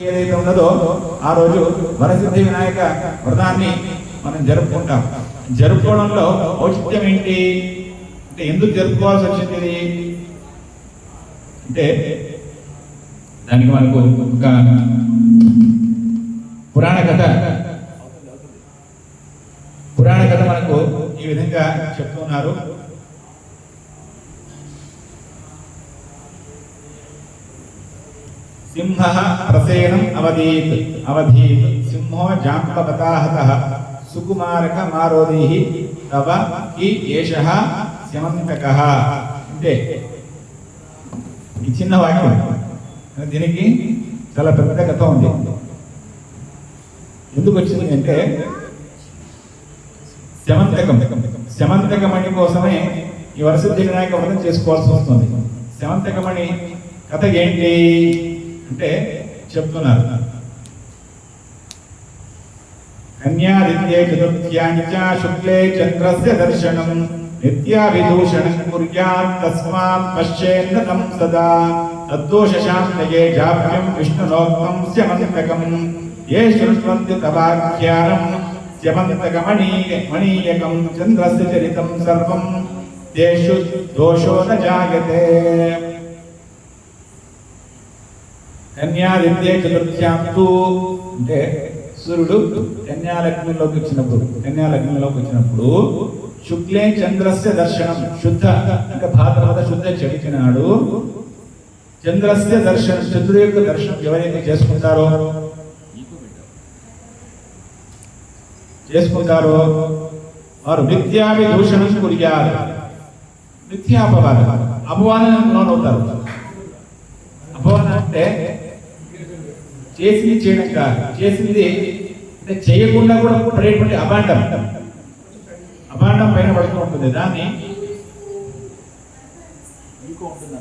ఏదైతే ఉన్నదో ఆ రోజు వరసిద్ధి వినాయక వ్రతాన్ని మనం జరుపుకుంటాం. జరుపుకోవడంలో ఔచిత్యం ఏంటి? అంటే ఎందుకు జరుపుకోవాల్సి వచ్చింది? అంటే దానికి మనకు ఒక పురాణ కథ పురాణ కథ మనకు ఈ విధంగా చెప్తున్నారు. సింహ ప్రసేనం అవధీత్ అవధీత్ సింహో జాంబవతాహత సుకుమారక మారోదీ తవ ఈ ఏష శమంతక అంటే ఈ చిన్న వాక్యం దీనికి చాలా పెద్ద కథ ఉంది. ఎందుకు వచ్చింది అంటే శమంతకం శమంతకమణి కోసమే ఈ వరసిద్ధి వినాయక వ్రతం చేసుకోవాల్సి వస్తుంది. శమంతకమణి కథ ఏంటి? అంటే చెప్తున్నారు. కన్యాదిత్యే చతుర్థ్యాని చ శుక్లే చంద్రస్య దర్శనం నిత్యాభిదూషణం కుర్యాత్ తస్మాత్ పశ్చేన్నతం సదా తద్దోషశాంతయే జాప్యం విష్ణునోక్తం స్యమంతకం ఏ శృణ్వంతి తవాఖ్యానం స్యమంతకమణీ మణీయకం చంద్రస్య చరితం సర్వం తేషు దోషో న జాయతే. కన్యాదిత్య చతుర్థ్యాం తు అంటే సూర్యుడు కన్యాలగ్నంలోకి వచ్చినప్పుడు కన్యాలగ్నంలోకి వచ్చినప్పుడు శుక్లే చంద్రస్య దర్శనం శుద్ధ అంటే భాద్రపద శుద్ధ చడికి చంద్రస్య దర్శనం చంద్రుడి యొక్క దర్శనం ఎవరైతే చేసుకుంటారో? చేసుకుంటారో? వారు మిథ్యాభిదూషణం కురియారు మిథ్యాపవాదం. అపవాదం లోనవుతారు అపవాదం అంటే చేసింది చేయడం కాదు. చేసింది అంటే చేయకుండా కూడా పడేటువంటి అభాండం. అభాండం పైన పడుతూ ఉంటుంది. దాన్ని ఇంకో ఉంటుంది